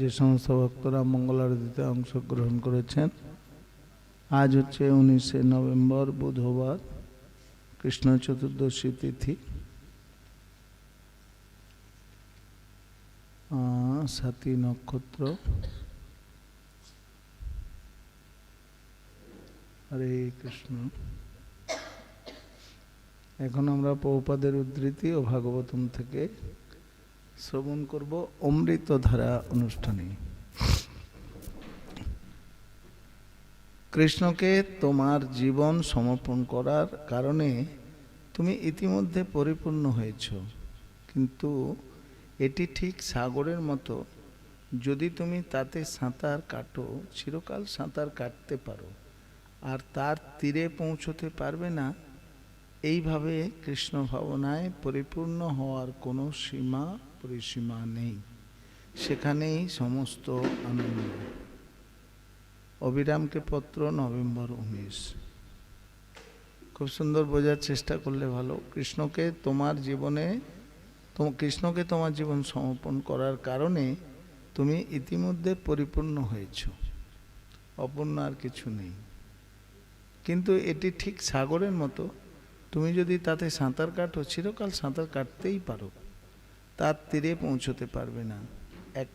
যে সমস্ত ভক্তরা মঙ্গল আরতিতে অংশগ্রহণ করেছেন, আজ হচ্ছে উনিশে নভেম্বর, বুধবার, কৃষ্ণ চতুর্দশী তিথি। সাতী নক্ষত্র। হরে কৃষ্ণ। এখন আমরা পৌপাদের উদ্ধৃতি ও ভাগবতম থেকে শ্রবণ করব অমৃতধারা অনুষ্ঠানে। কৃষ্ণকে তোমার জীবন সমর্পণ করার কারণে তুমি ইতিমধ্যে পরিপূর্ণ হয়েছ। কিন্তু এটি ঠিক সাগরের মতো, যদি তুমি তাতে সাঁতার কাটো, চিরকাল সাঁতার কাটতে পারো, আর তার তীরে পৌঁছতে পারবে না, এইভাবে কৃষ্ণ ভাবনায় পরিপূর্ণ হওয়ার কোনো সীমা পরিসীমা নেই। সেখানেই সমস্ত আনন্দ। অবিরামকে পত্র নভেম্বর উনিশ। খুব সুন্দর বোঝার চেষ্টা করলে ভালো। কৃষ্ণকে তোমার জীবনে কৃষ্ণকে তোমার জীবন সমর্পণ করার কারণে তুমি ইতিমধ্যে পরিপূর্ণ হয়েছ। অপূর্ণ আর কিছু নেই। কিন্তু এটি ঠিক সাগরের মতো। তুমি যদি তাতে সাঁতার কাটো, চিরকাল সাঁতার কাটতেই পারো। তার তীরে পৌঁছতে পারবে না। এক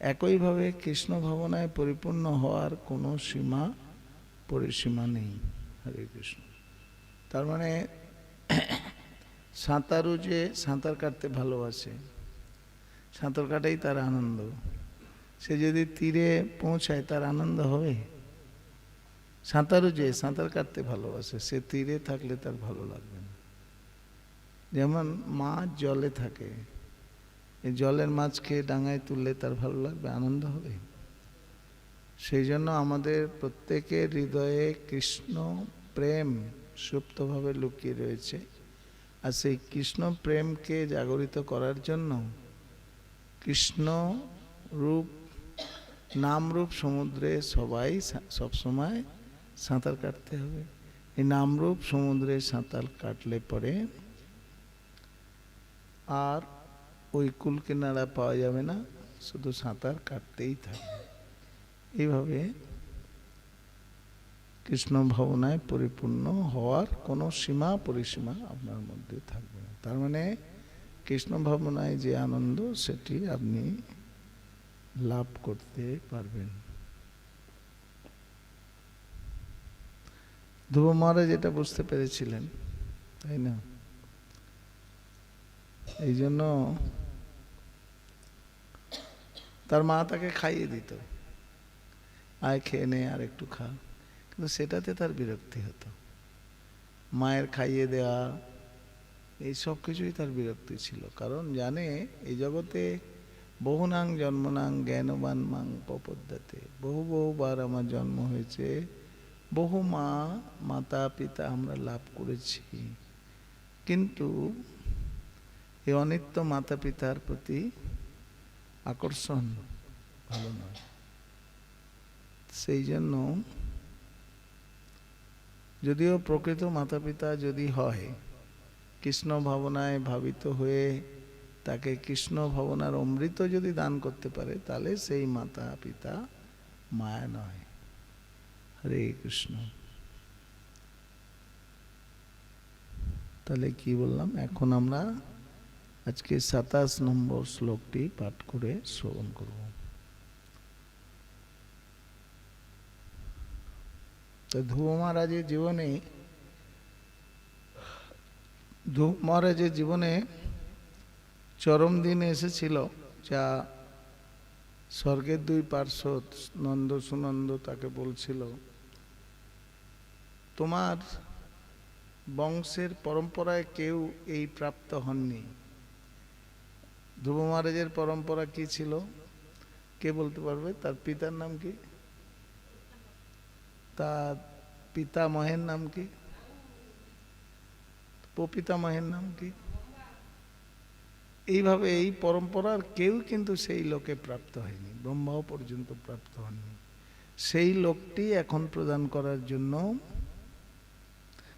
একইভাবে কৃষ্ণ ভাবনায় পরিপূর্ণ হওয়ার কোনো সীমা, পরিসীমা নেই। হরে কৃষ্ণ। তার মানে সাঁতারু যে সাঁতার কাটতে ভালোবাসে, সাঁতার কাটাই তার আনন্দ। সে যদি তীরে পৌঁছায় তার আনন্দ হবে? সাঁতারু যে সাঁতার কাটতে ভালোবাসে, সে তীরে থাকলে তার ভালো লাগবে না। যেমন মাছ জলে থাকে এই জলের মাছ খেয়ে ডাঙায় তুললে তার ভালো লাগবে, আনন্দ হবে। সেই জন্য আমাদের প্রত্যেকের হৃদয়ে কৃষ্ণ প্রেম সুপ্তভাবে লুকিয়ে রয়েছে। আর সেই কৃষ্ণ প্রেমকে জাগরিত করার জন্য কৃষ্ণ রূপ, নামরূপ সমুদ্রে সবাই সবসময় সাঁতার কাটতে হবে। এই নামরূপ সমুদ্রে সাঁতার কাটলে পরে আর ওই কুল কিনারা পাওয়া যাবে না, শুধু সাঁতার কাটতেই থাকবে এইভাবে কৃষ্ণ ভাবনায় পরিপূর্ণ হওয়ার কোনো সীমা পরিসীমা আপনার মধ্যে থাকবে না। তার মানে কৃষ্ণ ভাবনায় যে আনন্দ, সেটি আপনি লাভ করতে পারবেন। ধ্রুব মহারাজ এটা বুঝতে পেরেছিলেন, তাই না? এই জন্য তার মা তাকে খাইয়ে দিত। আয় খেয়ে নে আর একটু খা। কিন্তু সেটাতে তার বিরক্তি হতো। মায়ের খাইয়ে দেওয়া এই সব কিছুই তার বিরক্তি ছিল। কারণ জানে, এই জগতে বহুনাং জন্মনাং জ্ঞানবান মাং পপদ্যাতে বহু বহুবার আমার জন্ম হয়েছে, বহু মা, মাতা পিতা আমরা লাভ করেছি। কিন্তু এই অনিত্য মাতা পিতার প্রতি আকর্ষণ ভালো নয়। সেই জন্য যদিও প্রকৃত মাতা পিতা যদি হয়, কৃষ্ণ ভাবনায় ভাবিত হয়ে তাকে কৃষ্ণ ভাবনার অমৃত যদি দান করতে পারে, তাহলে সেই মাতা পিতা মায়া নয়। হরে কৃষ্ণ। তাহলে কি বললাম? এখন আমরা আজকে সাতাশ নম্বর শ্লোকটি পাঠ করে শ্রবণ করব। তো ধ্রুব মহারাজের জীবনে, ধ্রুব মহারাজের জীবনে চরম দিন এসেছিল, যা স্বর্গের দুই পার্শ্বদ নন্দ সুনন্দ তাকে বলছিল, তোমার বংশের পরম্পরায় কেউ এই প্রাপ্ত হননি। ধ্রুব মহারাজের পরম্পরা কি ছিল? কে বলতে পারবে? তার পিতার নাম কি? তার পিতা পিতামহের নাম কি? প্রপিতামহের নাম কি? এইভাবে এই পরম্পরার কেউ কিন্তু সেই লোকে প্রাপ্ত হয়নি, ব্রহ্মাও পর্যন্ত প্রাপ্ত হননি। সেই লোকটি এখন প্রদান করার জন্য,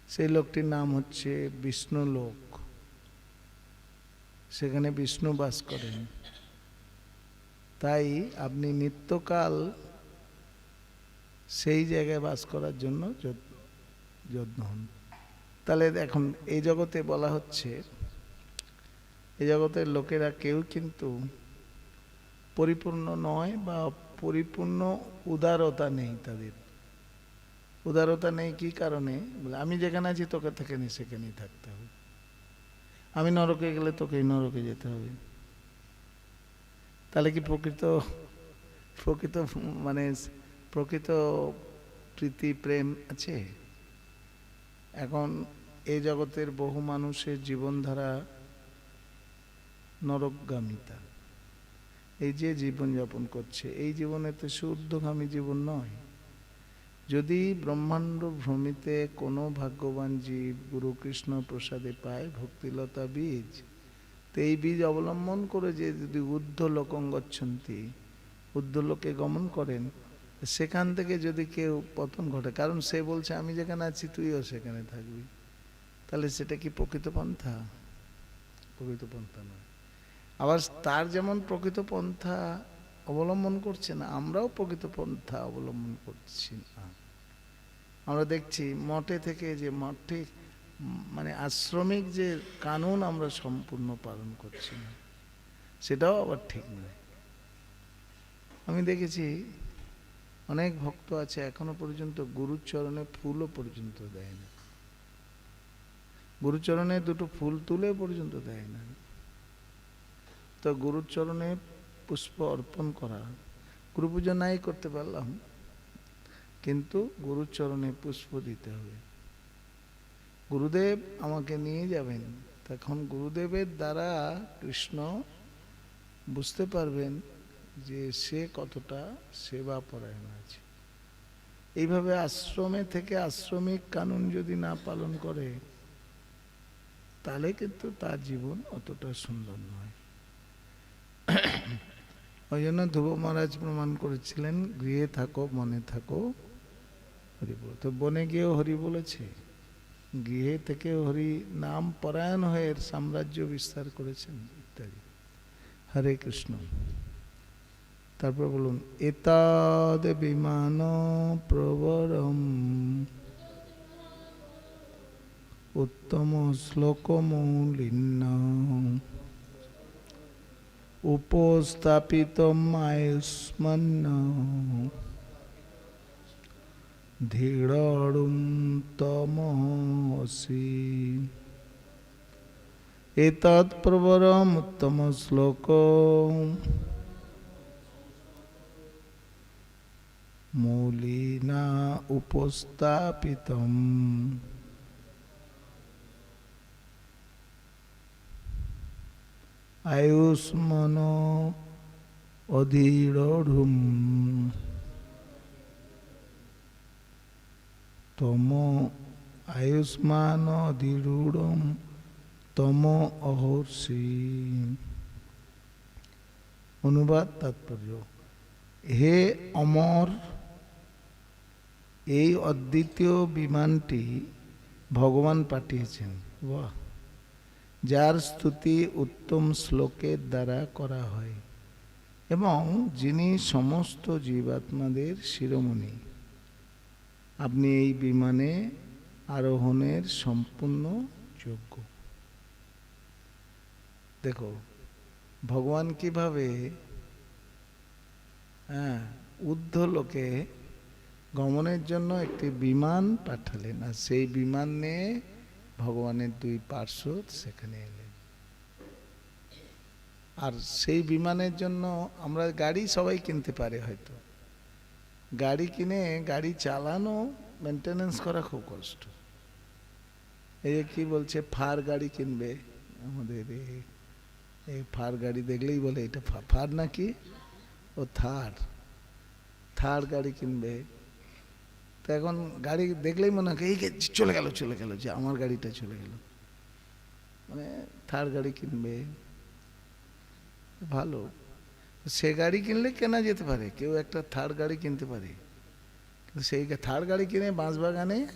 সেই লোকটির নাম হচ্ছে বিষ্ণু লোক সেখানে বিষ্ণু বাস করেন। তাই আপনি নিত্যকাল সেই জায়গায় বাস করার জন্য যত- যত্ন হন। তাহলে এখন এই জগতে বলা হচ্ছে, এই জগতের লোকেরা কেউ কিন্তু পরিপূর্ণ নয় বা পরিপূর্ণ উদারতা নেই তাদের। উদারতা নেই কি কারণে? বলে, আমি যেখানে আছি তোকে থেকে সেখানেই থাকতে হবে। আমি নরকে গেলে তোকেই নরকে যেতে হবে। তাহলে কি প্রকৃত প্রকৃত মানে প্রকৃত প্রীতি, প্রেম আছে? এখন এই জগতের বহু মানুষের জীবনধারা নরকগামিতা। এই যে জীবনযাপন করছে, এই জীবনে তো শুদ্ধগামী জীবন নয়। যদি ব্রহ্মাণ্ড ভ্রমিতে কোনো ভাগ্যবান জীব গুরু কৃষ্ণ প্রসাদে পায় ভক্তিলতা বীজ তো এই বীজ অবলম্বন করে যে যদি ঊর্ধ্ব লোকং গচ্ছন্তি ঊর্ধ্ব লোকে গমন করেন, সেখান থেকে যদি কেউ পতন ঘটে, কারণ সে বলছে, আমি যেখানে আছি, তুইও সেখানে থাকবি। তাহলে সেটা কি প্রকৃত পন্থা? প্রকৃত পন্থা নয়। আবার তার যেমন প্রকৃত পন্থা অবলম্বন করছে না, আমরাও প্রকৃত পন্থা অবলম্বন করছি না। আমরা দেখছি মঠে থেকে যে মঠে মানে আশ্রমিক যে কানুন আমরা সম্পূর্ণ পালন করছি না, সেটাও আবার ঠিক নয়। আমি দেখেছি অনেক ভক্ত আছে এখনও পর্যন্ত গুরুচরণে ফুলও পর্যন্ত দেয় না। গুরুচরণে দুটো ফুল তুলে পর্যন্ত দেয় না। তো গুরুর চরণে পুষ্প অর্পণ করা। গুরু পুজো নাই করতে পারলাম, কিন্তু গুরুর চরণে পুষ্প দিতে হবে। গুরুদেব আমাকে নিয়ে যাবেন, তখন গুরুদেবের দ্বারা কৃষ্ণ বুঝতে পারবেন যে সে কতটা সেবা পরায়ণ আছে। এইভাবে আশ্রমে থেকে আশ্রমিক কানুন যদি না পালন করে, তাহলে কিন্তু তার জীবন অতটা সুন্দর নয়। ওই জন্য ধ্রুব মহারাজ প্রমাণ করেছিলেন, গৃহে থাকো মনে থাকো, হরি বল। তো বনে গিয়েও হরি বলেছে। গৃহে থেকে হরি নাম পরায়ণ হয়ে সাম্রাজ্য বিস্তার করেছেন, ইত্যাদি। হরে কৃষ্ণ। তারপর বলুন এতাদ বিমান প্রবরম উত্তম শ্লোকমূলিন্য উপস্থাপিত আয়ুষ্মন্ন। ধীরড়ুম তমসি। এতৎ প্রবরম উত্তম শ্লোক। মূলিনা উপস্থাপিতম। আয়ুষ্মন অধীরঢ়ুম তম আয়ুষ্মান অধীরূঢ়ম তম অহর্ষি। অনুবাদ তাৎপর্য। হে অমর, এই অদ্বিতীয় বিমানটি ভগবান পাঠিয়েছেন। বাহ! যার স্তুতি উত্তম শ্লোকের দ্বারা করা হয়, এবং যিনি সমস্ত জীবাত্মাদের শিরোমণি। আপনি এই বিমানে আরোহণের সম্পূর্ণ যোগ্য। দেখো, ভগবান কীভাবে হ্যাঁ ঊর্ধ্ব লোকে গমনের জন্য একটি বিমান পাঠালেন, আর সেই বিমান নিয়ে ভগবানের দুই পার্শ্বদ সেখানে এলেন। আর সেই বিমানের জন্য আমরা গাড়ি সবাই কিনতে পারে হয়তো। গাড়ি কিনে গাড়ি চালানো মেনটেনেন্স করা খুব কষ্ট। এই যে কি বলছে, ফার গাড়ি কিনবে। আমাদের এই ফার গাড়ি দেখলেই বলে, এটা ফার নাকি? ও থার। থার গাড়ি কিনবে। তো এখন গাড়ি দেখলেই মনে হয়, এই চলে গেল চলে গেল, যে আমার গাড়িটা চলে গেল। মানে থার গাড়ি কিনবে। ভালো। সে গাড়ি কিনলে কেনা যেতে পারে, কেউ একটা থার গাড়ি কিনতে পারে। কিন্তু সেই থার গাড়ি কিনে বাঁশবাগানে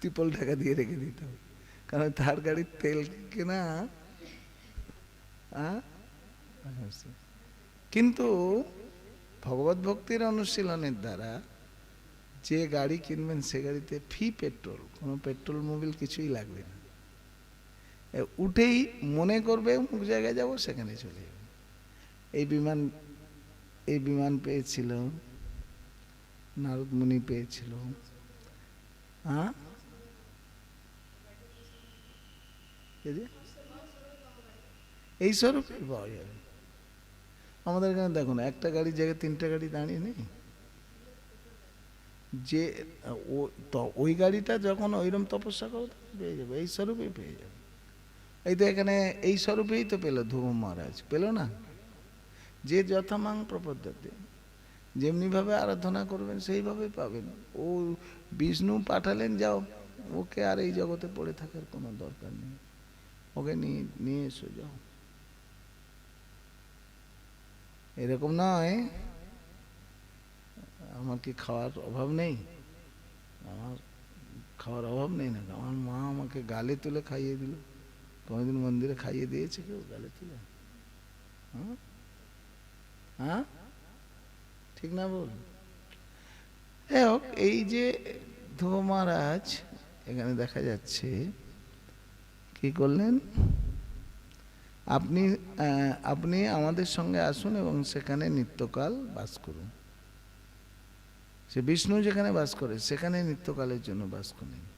ত্রিপল টাকা দিয়ে রেখে দিতে হবে। কারণ থার গাড়ির তেল কেনা? কিন্তু ভগবত ভক্তির অনুশীলনের দ্বারা যে গাড়ি কিনবেন সে গাড়িতে ফি পেট্রোল, কোনো পেট্রোল মোবিল কিছুই লাগবে না। উঠেই মনে করবে, অমুক জায়গায় যাব, সেখানে চলে যাবে। এই বিমান এই বিমান পেয়েছিল নারদ মুনি পেয়েছিল। হ্যাঁ? এই স্বরূপে পাওয়া যাবে। আমাদের এখানে দেখুন, একটা গাড়ির জায়গায় তিনটা গাড়ি দাঁড়িয়ে নেই। যে, ও ওই গাড়িটা যখন ওইরকম তপস্যা করো, পেয়ে যাবে। এই স্বরূপেই পেয়ে যাবে। এই তো এখানে, এই স্বরূপেই তো পেল ধ্রুব মহারাজ। পেল না? যে যথামাং প্রপদ্যতে। যেমনিভাবে আরাধনা করবেন, সেইভাবে পাবেন। ও বিষ্ণু পাঠালেন, যাও। ওকে আর এই জগতে পড়ে থাকার কোনো দরকার নেই। ওকে নিয়ে নিয়ে এসো, যাও। এরকম নয়। আমার কি খাওয়ার অভাব নেই? আমার খাওয়ার অভাব নেই না আমার মা আমাকে গালে তুলে খাইয়ে দিল। কোনোদিন মন্দিরে খাইয়ে দিয়েছে কেউ? গালে তুলে? হ্যাঁ? হ্যাঁ? ঠিক না বল? হোক, এই যে ধ্রুব মহারাজ, এখানে দেখা যাচ্ছে, কি করলেন? আপনি আপনি আমাদের সঙ্গে আসুন এবং সেখানে নিত্যকাল বাস করুন। সে বিষ্ণু যেখানে বাস করে, সেখানে নিত্যকালের জন্য বাস করেন।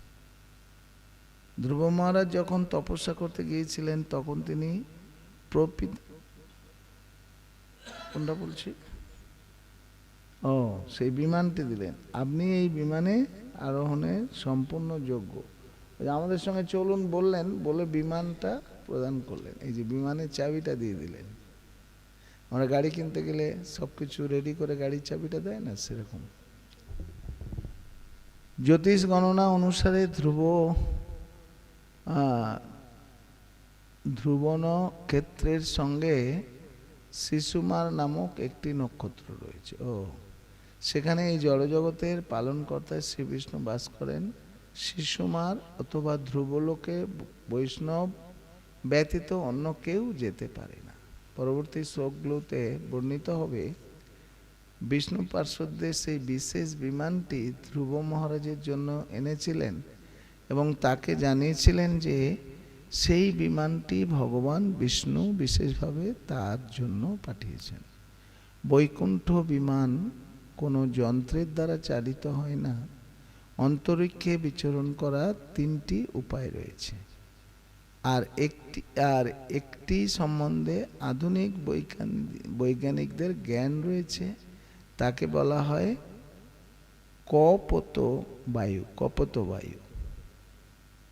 ধ্রুব মহারাজ যখন তপস্যা করতে গিয়েছিলেন, তখন তিনি প্রপিত কোনটা বলছি? ও, সেই বিমানটি দিলেন। আপনি এই বিমানে আরোহণের সম্পূর্ণ যোগ্য। আমাদের সঙ্গে চলুন বললেন, বলে বিমানটা প্রদান করলেন। এই যে বিমানের চাবিটা দিয়ে দিলেন। আমরা গাড়ি কিনতে গেলে সব কিছু রেডি করে গাড়ির চাবিটা দেয় না? সেরকম। জ্যোতিষ গণনা অনুসারে ধ্রুব ধ্রুবন ক্ষেত্রের সঙ্গে শিশুমার নামক একটি নক্ষত্র রয়েছে। ও, সেখানে এই জড়জগতের পালনকর্তা শ্রী বিষ্ণু বাস করেন। শিশুমার অথবা ধ্রুবলোকে বৈষ্ণব ব্যতীত অন্য কেউ যেতে পারে না। পরবর্তী শ্লোকগুলোতে বর্ণিত হবে বিষ্ণু পার্শ্বদের সেই বিশেষ বিমানটি ধ্রুব মহারাজের জন্য এনেছিলেন এবং তাকে জানিয়েছিলেন যে সেই বিমানটি ভগবান বিষ্ণু বিশেষভাবে তার জন্য পাঠিয়েছেন। বৈকুণ্ঠ বিমান কোনো যন্ত্রের দ্বারা চালিত হয় না। অন্তরিক্ষে বিচরণ করার তিনটি উপায় রয়েছে। আর একটি আর একটি সম্বন্ধে আধুনিক বৈজ্ঞানিক বৈজ্ঞানিকদের জ্ঞান রয়েছে। তাকে বলা হয় কপত বায়ু কপত বায়ু।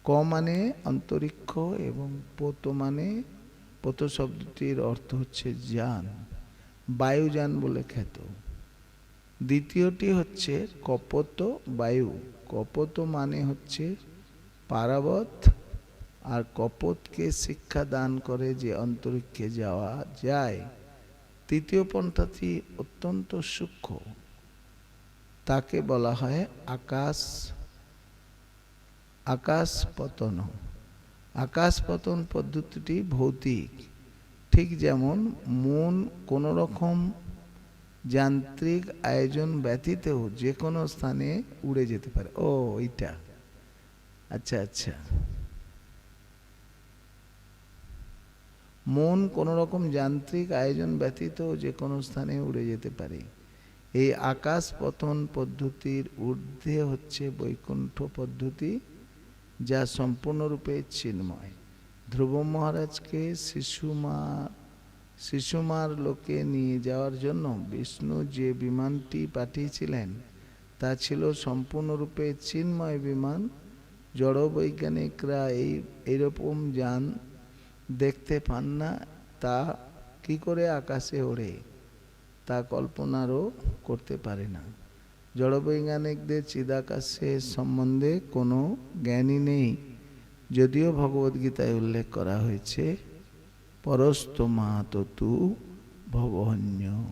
ক মানে অন্তরিক্ষ এবং পোত মানে পোত শব্দটির অর্থ হচ্ছে যান, বায়ুযান বলে খ্যাত। দ্বিতীয়টি হচ্ছে কপত বায়ু। কপত মানে হচ্ছে পারাবত, আর কপতকে শিক্ষা দান করে যে অন্তরিক্ষে যাওয়া যায়। তৃতীয় পন্থাটি অত্যন্ত সূক্ষ্ম। তাকে বলা হয় আকাশ আকাশ পতন আকাশ পতন পদ্ধতিটি ভৌতিক। ঠিক যেমন মন কোনো রকম যান্ত্রিক আয়োজন ব্যতীতেও যে কোনো স্থানে উড়ে যেতে পারে। ও, এইটা। আচ্ছা আচ্ছা। মন কোনো রকম যান্ত্রিক আয়োজন ব্যতীত যে কোনো স্থানে উড়ে যেতে পারে। এই আকাশ পতন পদ্ধতির ঊর্ধ্বে হচ্ছে বৈকুণ্ঠ পদ্ধতি, যা সম্পূর্ণরূপে চিন্ময়। ধ্রুব মহারাজকে শিশুমা শিশুমার লোকে নিয়ে যাওয়ার জন্য বিষ্ণু যে বিমানটি পাঠিয়েছিলেন, তা ছিল সম্পূর্ণরূপে চিন্ময় বিমান। জড়বৈজ্ঞানিকরা এই, এরকম যান দেখতে পান না, তা কি করে আকাশে ওড়ে? তা কল্পনারও করতে পারে না। জড়বৈজ্ঞানিকদের চিদাকাশের সম্বন্ধে কোনো জ্ঞানই নেই। যদিও ভগবদ্গীতায় উল্লেখ করা হয়েছে পরস্তমা তু ভবহন্য।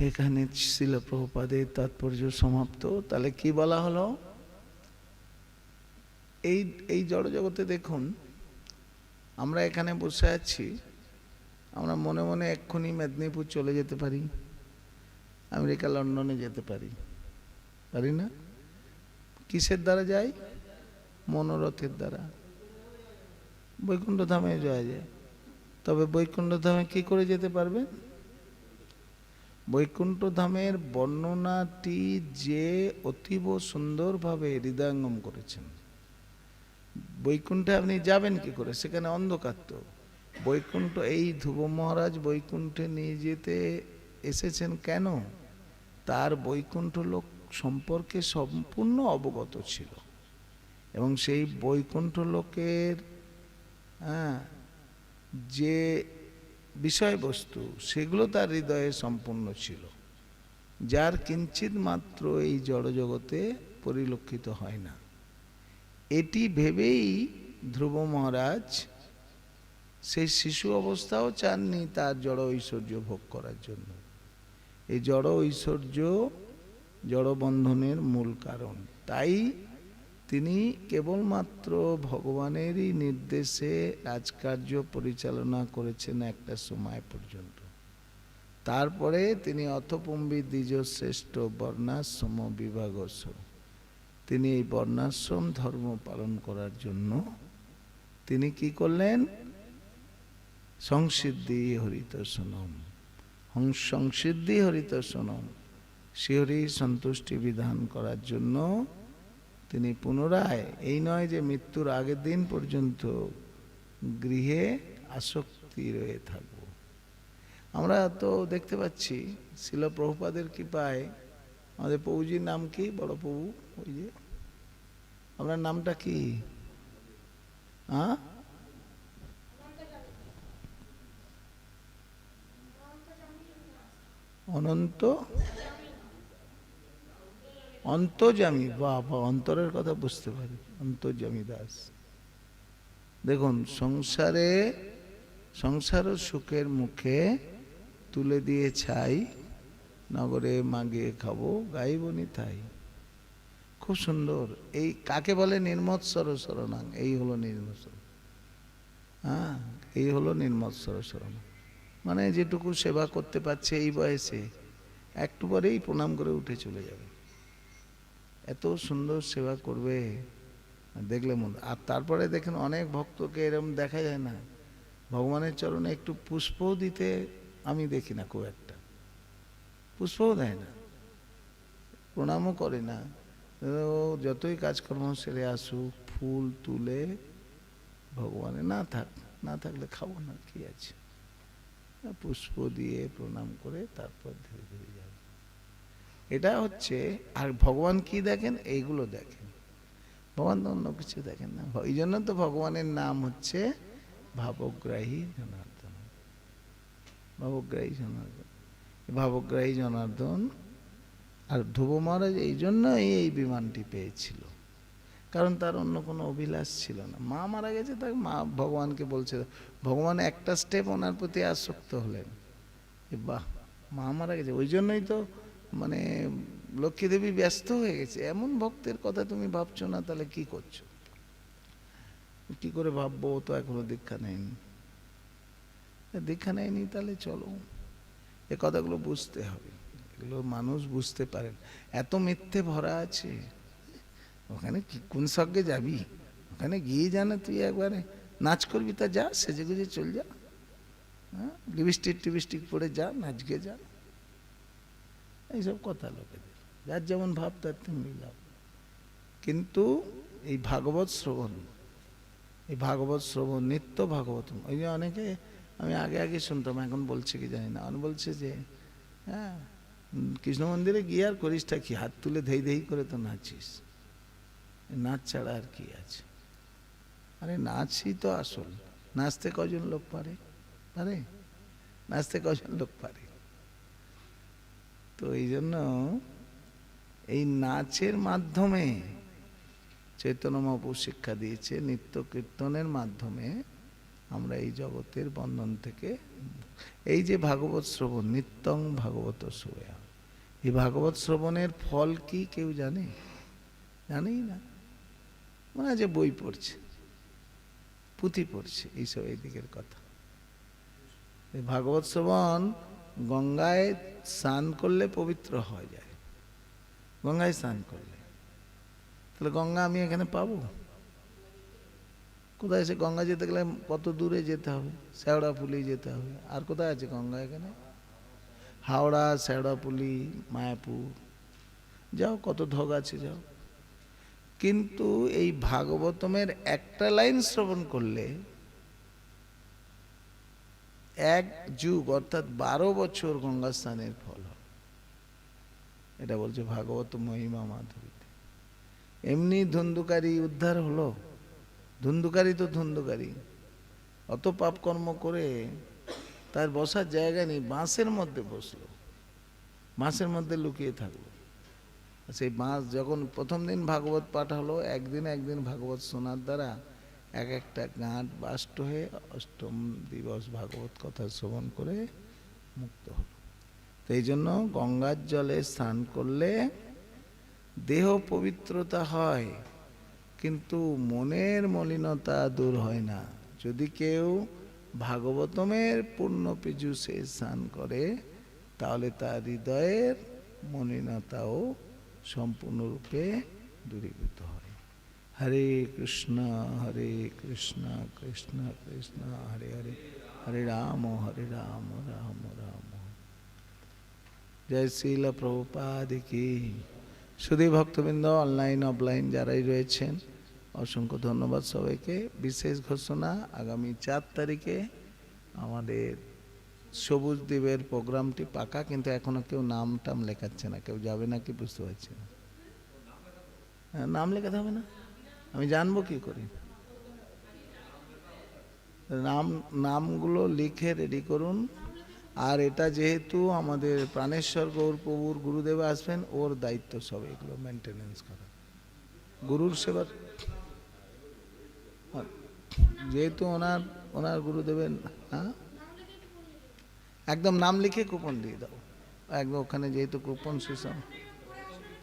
এখানে ছিল প্রভুপাদের তাৎপর্য সমাপ্ত। তাহলে কি বলা হলো? এই এই জড়জগতে দেখুন, আমরা এখানে বসে আছি, আমরা মনে মনে এক্ষুনি মেদিনীপুর চলে যেতে পারি, আমেরিকা, লন্ডনে যেতে পারি পারি না? কিসের দ্বারা যাই? মনোরথের দ্বারা। বৈকুণ্ঠ ধামে যাওয়া যায়। তবে বৈকুণ্ঠ ধামে কি করে যেতে পারবে? বৈকুণ্ঠ ধামের বর্ণনাটি যে অতীব সুন্দরভাবে হৃদয়ঙ্গম করেছেন। বৈকুণ্ঠে আপনি যাবেন কি করে? সেখানে অন্ধকার তো। বৈকুণ্ঠ এই ধ্রুব মহারাজ বৈকুণ্ঠে নিয়ে যেতে এসেছেন কেন? তার বৈকুণ্ঠ লোক সম্পর্কে সম্পূর্ণ অবগত ছিল। এবং সেই বৈকুণ্ঠ লোকের হ্যাঁ, যে বিষয়বস্তু সেগুলো তার হৃদয়ে সম্পূর্ণ ছিল। যার কিঞ্চিত মাত্র এই জড়জগতে পরিলক্ষিত হয় না। এটি ভেবেই ধ্রুব মহারাজ সেই শিশু অবস্থাও চাননি তার জড় ঐশ্বর্য ভোগ করার জন্য। এই জড় ঐশ্বর্য জড়বন্ধনের মূল কারণ। তাই তিনি কেবলমাত্র ভগবানেরই নির্দেশে রাজকার্য পরিচালনা করেছেন একটা সময় পর্যন্ত। তারপরে তিনি অথপম্বী দ্বিজ শ্রেষ্ঠ বর্ণাশ্রম বিভাগস্য তিনি এই বর্ণাশ্রম ধর্ম পালন করার জন্য তিনি কি করলেন? সংসিদ্ধি হরিত সোনম। সংসিদ্ধি হরিত সোনম। শিহরি সন্তুষ্টি বিধান করার জন্য তিনি পুনরায় এই নয় যে মৃত্যুর আগের দিন পর্যন্ত গৃহে আসক্তি রয়ে থাকব। আমরা তো দেখতে পাচ্ছি শিল প্রভুপাদের কৃপায় আমাদের প্রভুজির নাম কি? বড় প্রভু, ওই যে। আপনার নামটা কি? হ্যাঁ? অনন্ত? অন্তর্জামী বা অন্তরের কথা বুঝতে পারি। অন্তর্জামী দাস। দেখুন, সংসারে, সংসার সুখের মুখে তুলে দিয়ে ছাই নগরে মাগিয়ে খাব, গাইবনি তাই। খুব সুন্দর। এই কাকে বলে? নির্মৎসর শরণাং। এই হলো নির্মৎসর। হ্যাঁ এই হলো নির্মৎসর শরণাং। মানে যেটুকু সেবা করতে পারছে এই বয়সে, একটু পরেই প্রণাম করে উঠে চলে যাবে। এত সুন্দর সেবা করবে। দেখলে মন, আর তারপরে দেখেন অনেক ভক্তকে এরকম দেখা যায় না। ভগবানের চরণে একটু পুষ্পও দিতে আমি দেখি না খুব একটা। পুষ্পও দেয় না। প্রণামও করে না। ও যতই কাজকর্ম সেরে আসুক, ফুল তুলে ভগবানে না থাক, না থাকলে খাব না, কি আছে? পুষ্প দিয়ে প্রণাম করে তারপর ধীরে ধীরে যাবে। এটা হচ্ছে, আর ভগবান কি দেখেন? এইগুলো দেখেন। ভগবান তো অন্য কিছু দেখেন না। এই জন্য তো ভগবানের নাম হচ্ছে ভাবগ্রাহী জনার্দন। ভাবগ্রাহী জনার্দন। ভাবগ্রাহী জনার্দন আর ধ্রুব মহারাজ এই জন্যই এই বিমানটি পেয়েছিল। কারণ তার অন্য কোনো অভিলাষ ছিল না। মা মারা গেছে তাকে মা ভগবানকে বলছে, ভগবান একটা স্টেপ ওনার প্রতি আসক্ত হলেন। বাহ, মা মারা গেছে। ওই জন্যই তো মানে লক্ষ্মী দেবী ব্যস্ত হয়ে গেছে। এমন ভক্তের কথা তুমি ভাবছ না, তাহলে কি করছ? কি করে ভাববো তো এখনও দীক্ষা নেয়নি। দীক্ষা নেয়নি, তাহলে চলো। এ কথাগুলো বুঝতে হবে। এগুলো মানুষ বুঝতে পারেন এত মিথ্যে ভরা আছে। ওখানে কোন সঙ্গে যাবি? ওখানে গিয়ে জানা তুই একবারে। নাচ করবি তা যা, সেজে গুজে চল যা। হ্যাঁ? লিপস্টিক টিপস্টিক পরে যা নাচ গে যা। এইসব কথা লোকেদের। যার যেমন ভাব, তার তেমনি লাভ কিন্তু এই ভাগবত শ্রবণ, এই ভাগবত শ্রবণ, নিত্য ভাগবত, ওই যে অনেকে আমি আগে আগে শুনতাম, এখন বলছে কি জানি না। আমি বলছে যে হ্যাঁ কৃষ্ণ মন্দিরে গিয়ে আর করিসটা কি? হাত তুলে ধেই ধেই করে তো নাচিস নাচ ছাড়া আর কি আছে? আরে নাচই তো আসল। নাচতে কজন লোক পারে? পারে? নাচতে কজন লোক পারে? তো এই জন্য এই নাচের মাধ্যমে চৈতন্য মহাপু শিক্ষা দিয়েছে, নিত্য কীর্তনের মাধ্যমে আমরা এই জগতের বন্ধন থেকে, এই যে ভাগবত শ্রবণ, নিত্যং ভাগবত শ্রয়া এই ভাগবত শ্রবণের ফল কি কেউ জানে? জানেই না। মনে যে বই পড়ছে, পুঁথি পড়ছে এইসব এই দিকের কথা। ভাগবত শ্রবণ গঙ্গায় স্নান করলে পবিত্র হয়ে যায়। গঙ্গায় স্নান করলে। তাহলে গঙ্গা আমি এখানে পাবো? কোথায় এসে গঙ্গা যেতে গেলে কত দূরে যেতে হবে? শেওড়াফুলি যেতে হবে। আর কোথায় আছে গঙ্গা এখানে? হাওড়া শেওড়াফুলি মায়াপুর। যাও, কত ধগ আছে, যাও। কিন্তু এই ভাগবতমের একটা লাইন শ্রবণ করলে এক যুগ, অর্থাৎ বারো বছর গঙ্গা স্নানের ফল এটা বলছে ভাগবত মহিমা মাধুরীতে এমনি ধুন্ধুকারী উদ্ধার হলো। ধুন্ধুকারী তো ধুন্ধুকারী অত পাপ কর্ম করে তার বসার জায়গা নেই, বাঁশের মধ্যে বসল। বাঁশের মধ্যে লুকিয়ে থাকল। সেই বাঁশ যখন প্রথম দিন ভাগবত পাঠ হলো, একদিন একদিন ভাগবত শোনার দ্বারা এক একটা গাঁট বাষ্ট হয়ে অষ্টম দিবস ভাগবত কথা শ্রবণ করে মুক্ত হলো। তো এই জন্য গঙ্গার জলে স্নান করলে দেহ পবিত্রতা হয়। কিন্তু মনের মলিনতা দূর হয় না। যদি কেউ ভাগবতমের পূর্ণ পীযুষে স্নান করে, তাহলে তার হৃদয়ের মলিনতাও সম্পূর্ণরূপে দূরীভূত হয়। হরে কৃষ্ণ হরে কৃষ্ণ কৃষ্ণ কৃষ্ণ, হরে হরে হরে রাম হরে রাম রাম রাম। জয় শ্রীল প্রভুপাদ কি। শুধু ভক্তবৃন্দ অনলাইন অফলাইন যারাই রয়েছেন অসংখ্য ধন্যবাদ সবাইকে। বিশেষ ঘোষণা আগামী চার তারিখে আমাদের সবুজ দ্বীপের প্রোগ্রামটি পাকা কিন্তু এখনও কেউ নাম টাম লেখাচ্ছে না। কেউ যাবে না কি বুঝতে পারছি না। হ্যাঁ, নাম লেখাতে হবে না? আমি জানব কি করে? নাম নামগুলো লিখে রেডি করুন। আর এটা যেহেতু আমাদের প্রাণেশ্বর গৌর প্রভুর গুরুদেব আসবেন ওর দায়িত্ব সব এগুলো মেনটেনেন্স করা। গুরুর সেবার যেহেতু ওনার ওনার গুরুদেবের হ্যাঁ? একদম নাম লিখে কুপন দিয়ে দাও। একদম ওখানে যেহেতু কুপন সিস্টেম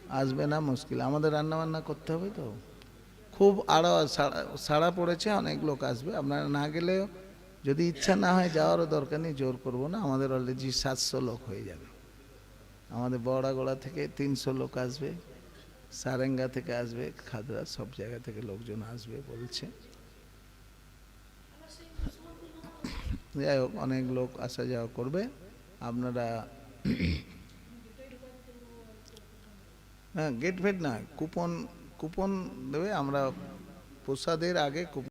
আসবে না, মুশকিল। আমাদের রান্না বান্না করতে হবে তো। খুব আড়া সাড়া সাড়া পড়েছে, অনেক লোক আসবে। আপনারা না গেলেও যদি ইচ্ছা না হয় যাওয়ারও দরকার নেই, জোর করব না। আমাদের অলরেডি সাতশো লোক হয়ে যাবে। আমাদের বড়াগোড়া থেকে তিনশো লোক আসবে, সারেঙ্গা থেকে আসবে, খাদরা সব জায়গা থেকে লোকজন আসবে বলছে। যাই হোক, অনেক লোক আসা যাওয়া করবে। আপনারা হ্যাঁ গেট ফেট না কুপন কুপন দেবে। আমরা প্রসাদের আগে কুপন